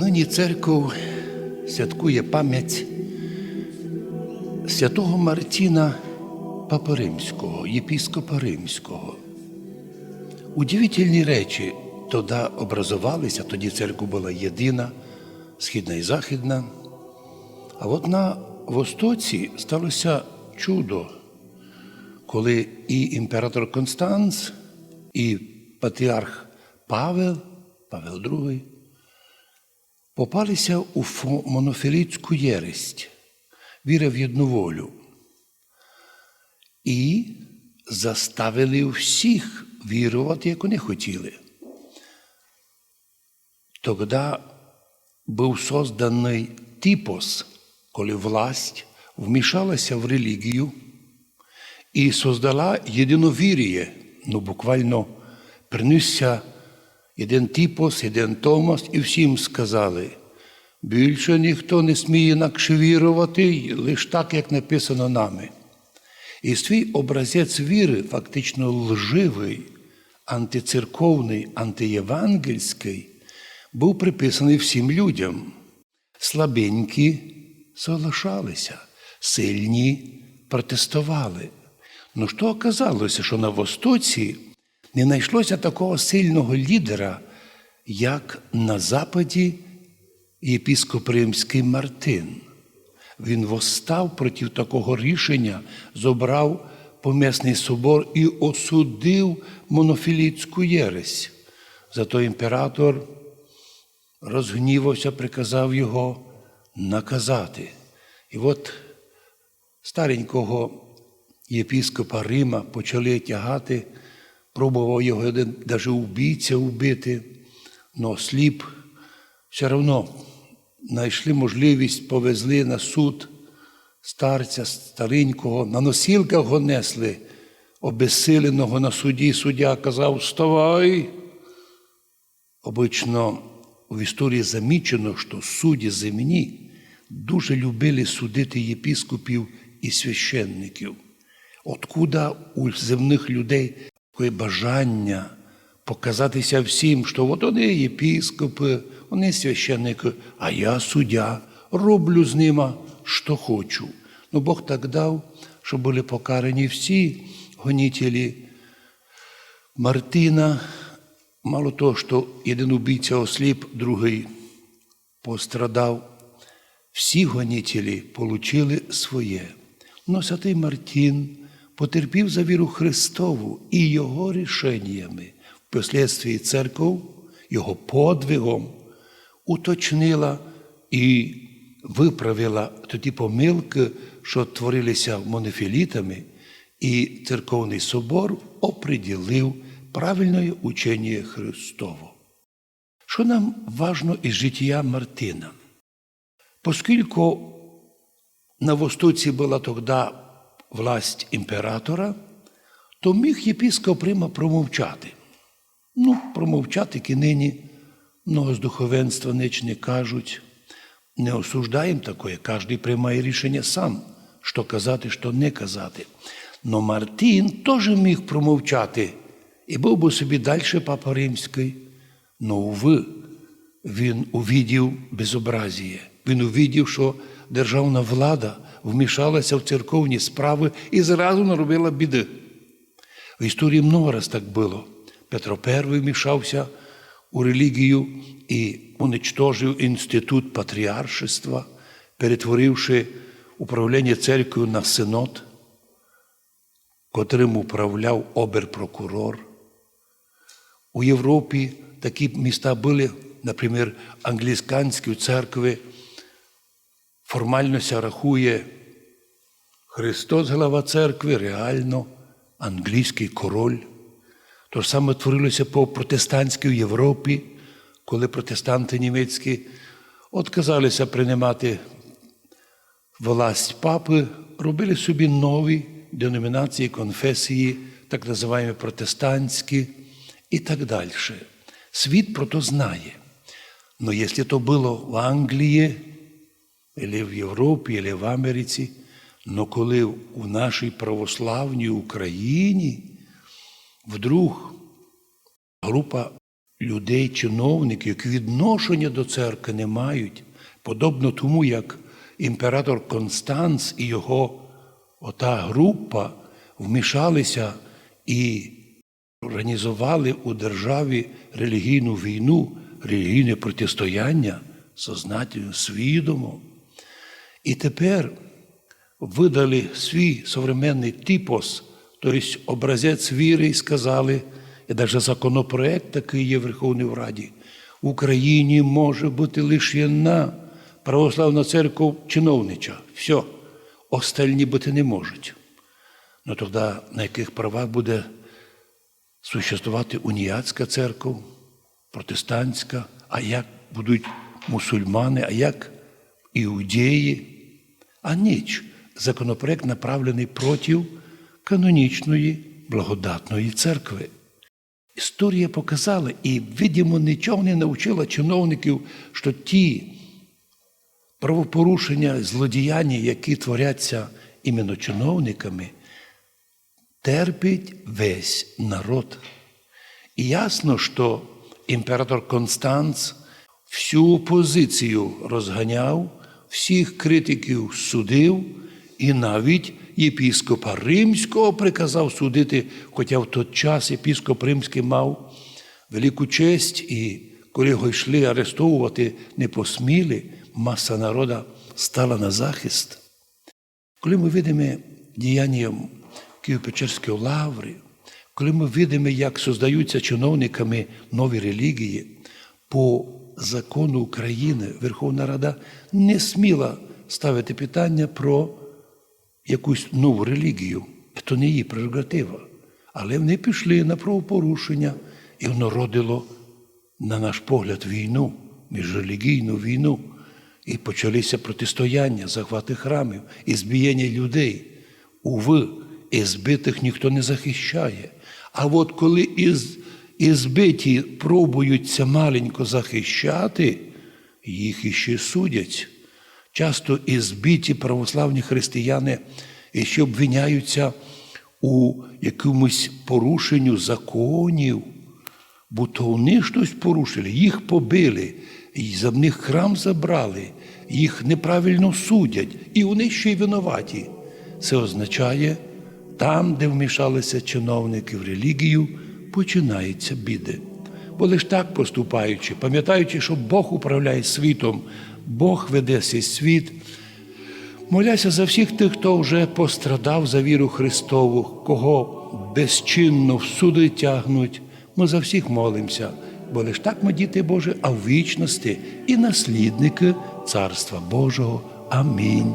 Нині церков святкує пам'ять святого Мартіна Папи Римського, єпіскопа Римського. Удивительні речі тоді образувалися, тоді церква була єдина, східна і західна. А от на Востоці сталося чудо, коли і імператор Констанц, і патріарх Павел, Павел II, попалися у монофілітську єресть, віра в єдну волю. І заставили всіх вірувати, як вони хотіли. Тоді був созданий типос, коли власть вмішалася в релігію і создала єдиновір'я, ну буквально принісся один типос, один Томас, і всім сказали, більше ніхто не сміє інакше вірувати, лише так, як написано нами. І свій образець віри, фактично лживий, антицерковний, антиєвангельський, був приписаний всім людям. Слабенькі соглашалися, сильні протестували. Ну що оказалося, що на Востоці не знайшлося такого сильного лідера, як на Западі єпіскоп Римський Мартин. Він восстав проти такого рішення, зобрав помісний собор і осудив монофілітську єресь. Зато імператор розгнівався, приказав його наказати. І от старенького єпіскопа Рима почали тягати, пробував його один навіть убійця вбити, но сліп все одно знайшли можливість, повезли на суд старця старенького, на носілках го несли, обезсиленого на суді. Суддя казав: Вставай. Обично в історії замічено, що судді земні дуже любили судити єпіскопів і священників. Откуда у земних людей таке бажання показатися всім, що от вони єпіскопи, вони священники, а я суддя, роблю з ними, що хочу. Ну Бог так дав, що були покарані всі гонітелі Мартина. Мало того, що один убійця осліп, другий пострадав. Всі гонітелі получили своє. Но святий Мартін потерпів за віру Христову і його рішеннями, впоследствии церков, його подвигом уточнила і виправила тоді помилки, що творилися монофілітами, і церковний собор оприділив правильне учення Христово. Що нам важно із життя Мартина? Поскільку на Востоці була тоді власть імператора, то міг єпіскоп Рима промовчати. Ну, промовчати і нині много з духовенства ніч не кажуть. Не осуждаємо такое, кожен приймає рішення сам, що казати, що не казати. Но Мартин теж міг промовчати і був би собі далі Папа Римський. Но, уви, він увидів безобразіє. Він увидів, що державна влада вмішалася в церковні справи і зразу наробила біди. В історії много раз так було. Петро І вмішався у релігію і уничтожив інститут патріаршества, перетворивши управління церквою на синод, котрим управляв оберпрокурор. У Європі такі міста були, наприклад, англіканські церкви. Формально ся рахує Христос, глава церкви, реально англійський король. То ж саме творилося по протестантській Європі, коли протестанти німецькі отказалися приймати власть папи, робили собі нові деномінації, конфесії, так називаємо протестантські і так далі. Світ про то знає. Но якщо то було в Англії, або в Європі, або в Америці, но коли у нашій православній Україні вдруг група людей, чиновників, які відношення до церкви не мають, подобно тому, як імператор Констанц і його ота група вмішалися і організували у державі релігійну війну, релігійне протистояння сознательно, свідомо. І тепер видали свій современний типос, тобто образець віри, і сказали, і навіть законопроект такий є в Верховній Раді, в Україні може бути лише одна православна церква чиновнича. Все, остальні бути не можуть. Ну тоді на яких правах буде существувати уніатська церква, протестантська, а як будуть мусульмани, а як іудеї? А ніч. Законопроект направлений проти канонічної благодатної церкви. Історія показала, і, видимо, нічого не навчила чиновників, що ті правопорушення, злодіяння, які творяться іменно чиновниками, терпить весь народ. І ясно, що імператор Констанц всю опозицію розганяв, всіх критиків судив і навіть єпіскопа Римського приказав судити, хоча в той час єпіскоп Римський мав велику честь, і коли його йшли арестовувати, не посміли, маса народа стала на захист. Коли ми видимо діяння Києво-Печерської лаври, коли ми видимо, як создаються чиновниками нові релігії, по закону України Верховна Рада не сміла ставити питання про якусь нову релігію. Це не її прерогатива. Але вони пішли на правопорушення, і воно родило, на наш погляд, війну, міжрелігійну війну. І почалися протистояння, захвати храмів, і збіяння людей. Уви, і збитих ніхто не захищає. А от коли із, і збиті пробуються маленько захищати, їх іще судять. Часто і збиті православні християни ще обвиняються у якомусь порушенню законів, бо то вони щось порушили, їх побили, і за них храм забрали, їх неправильно судять, і вони ще й винуваті. Це означає, там, де вмішалися чиновники в релігію, починаються біди. Бо лиш так поступаючи, пам'ятаючи, що Бог управляє світом, Бог веде цей світ. Моляся за всіх тих, хто вже пострадав за віру Христову, кого безчинно в суди тягнуть. Ми за всіх молимося, бо лиш так ми діти Божі, а в вічності і наслідники Царства Божого. Амінь.